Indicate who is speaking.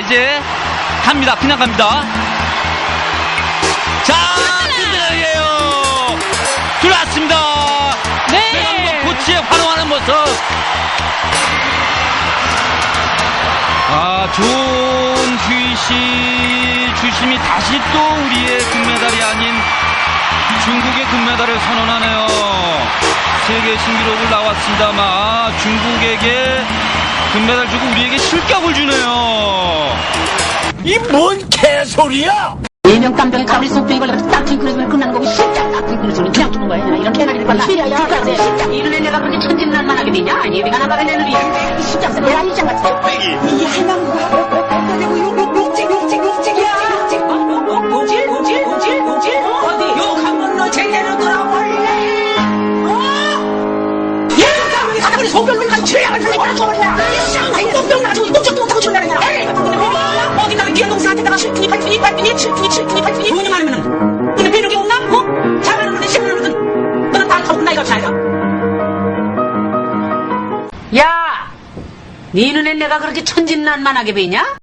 Speaker 1: 이제 갑니다. 그냥 갑니다. 자, 김대현이에요. 들어왔습니다.
Speaker 2: 네.
Speaker 1: 최강덕 코치의 환호하는 모습. 아, 좋은 휴이시 주심이 다시 또 우리의 금메달이 아닌 중국의 금메달을 선언하네요. 세계 신기록을 나왔습니다만 아, 중국에게 금메달 주고 우리에게 실격을 주네요.
Speaker 3: 이 뭔 개소리야!
Speaker 4: 일명 깜병에 가브리 속도 이걸 딱 팅크리면 끝나는 거고 진짜 딱 팅크리 소리 그냥 죽는 거야 그냥 이렇게 해가지고 나 시리야 진짜 이런애 내가 그렇게 천진난만하게 되냐 예비가 나가는 애들이 이 진짜 내가 이장 같아 이 할망구가 내고 욕 어디 욕한번 너 제대로 어? 속병을 가지고 하는 죽는 어디 근데 없나? 어? 잘하는 너는 다 나이가 차이가 야 니는 애 내가 그렇게 천진난만하게 배냐?